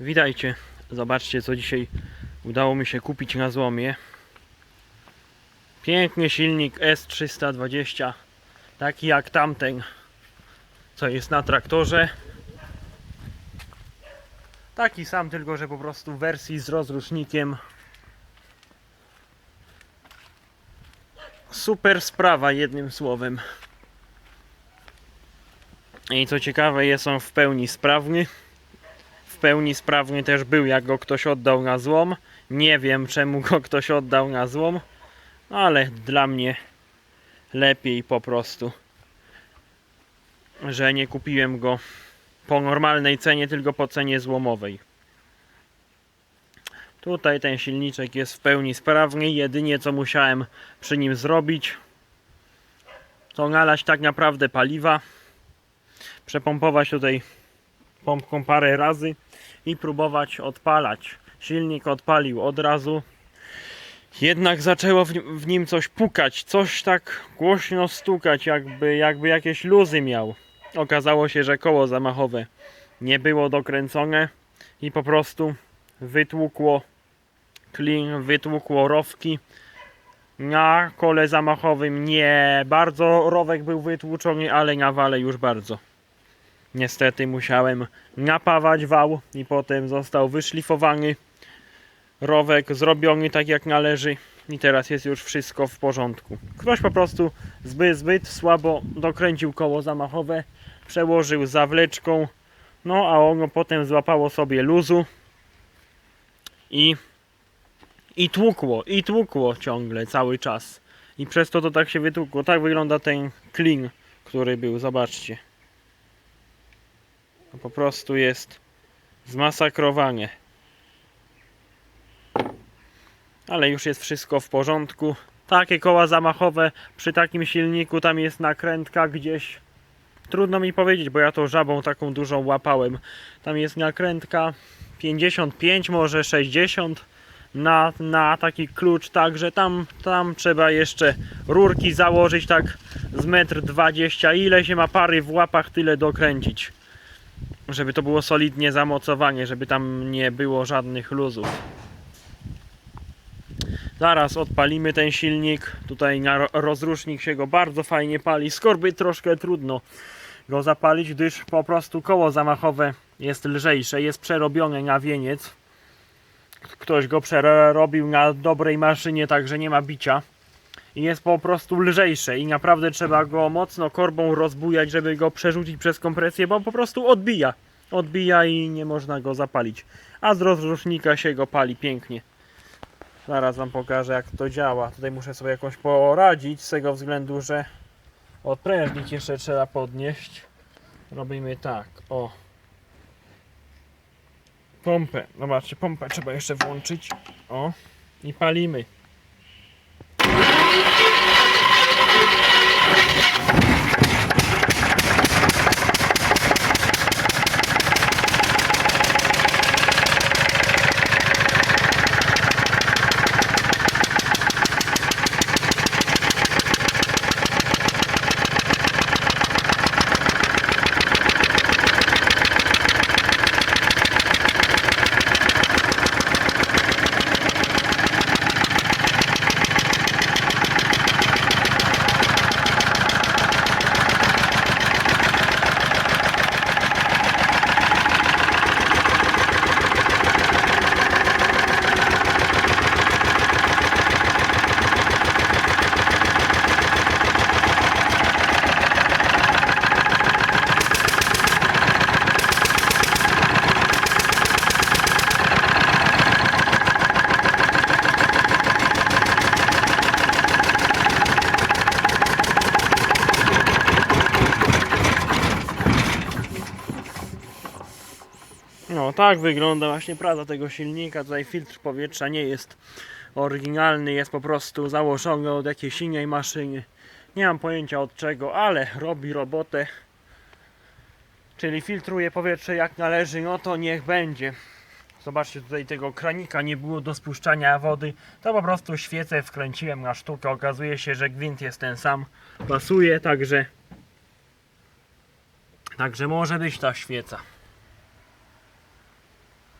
Witajcie. Zobaczcie co dzisiaj udało mi się kupić na złomie. Piękny silnik S320. Taki jak tamten, co jest na traktorze. Taki sam, tylko że po prostu w wersji z rozrusznikiem. Super sprawa, jednym słowem. I co ciekawe, jest on w pełni sprawny. Pełni sprawny też był, jak go ktoś oddał na złom. Nie wiem, czemu go ktoś oddał na złom, ale dla mnie lepiej po prostu, że nie kupiłem go po normalnej cenie, tylko po cenie złomowej. Tutaj ten silniczek jest w pełni sprawny. Jedynie co musiałem przy nim zrobić, to nalać tak naprawdę paliwa, przepompować tutaj pompką parę razy i próbować odpalać. Silnik odpalił od razu. Jednak zaczęło w nim, coś pukać, coś tak głośno stukać, jakby, jakby jakieś luzy miał. Okazało się, że koło zamachowe nie było dokręcone i po prostu wytłukło klin, wytłukło rowki. Na kole zamachowym nie bardzo rowek był wytłuczony, ale na wale już bardzo. Niestety musiałem napawać wał i potem został wyszlifowany. Rowek zrobiony tak jak należy i teraz jest już wszystko w porządku. Ktoś po prostu zbyt, zbyt słabo dokręcił koło zamachowe, przełożył zawleczką, no a ono potem złapało sobie luzu i, i tłukło, i tłukło ciągle cały czas. I przez to to tak się wytłukło. Tak wygląda ten klin, który był, zobaczcie. To po prostu jest zmasakrowanie. Ale już jest wszystko w porządku. Takie koła zamachowe przy takim silniku, tam jest nakrętka gdzieś. Trudno mi powiedzieć, bo ja to żabą taką dużą łapałem. Tam jest nakrętka 55, może 60 na, na taki klucz, także tam, tam trzeba jeszcze rurki założyć tak z metr 20. Ile się ma pary w łapach, tyle dokręcić żeby to było solidnie zamocowanie, żeby tam nie było żadnych luzów. Zaraz odpalimy ten silnik. Tutaj na ro- rozrusznik się go bardzo fajnie pali. Skorby troszkę trudno go zapalić, gdyż po prostu koło zamachowe jest lżejsze, jest przerobione na wieniec. Ktoś go przerobił na dobrej maszynie, także nie ma bicia. I jest po prostu lżejsze i naprawdę trzeba go mocno korbą rozbujać, żeby go przerzucić przez kompresję, bo po prostu odbija. Odbija i nie można go zapalić. A z rozrusznika się go pali pięknie. Zaraz wam pokażę jak to działa. Tutaj muszę sobie jakoś poradzić z tego względu, że odprężnik jeszcze trzeba podnieść. Robimy tak, o. Pompę, zobaczcie, pompę trzeba jeszcze włączyć. O. I palimy. No tak wygląda właśnie praca tego silnika. Tutaj filtr powietrza nie jest oryginalny, jest po prostu założony od jakiejś innej maszyny. Nie mam pojęcia od czego, ale robi robotę. Czyli filtruje powietrze jak należy, no to niech będzie. Zobaczcie, tutaj tego kranika nie było do spuszczania wody. To po prostu świecę wkręciłem na sztukę. Okazuje się, że gwint jest ten sam. Pasuje, także. Także może być ta świeca.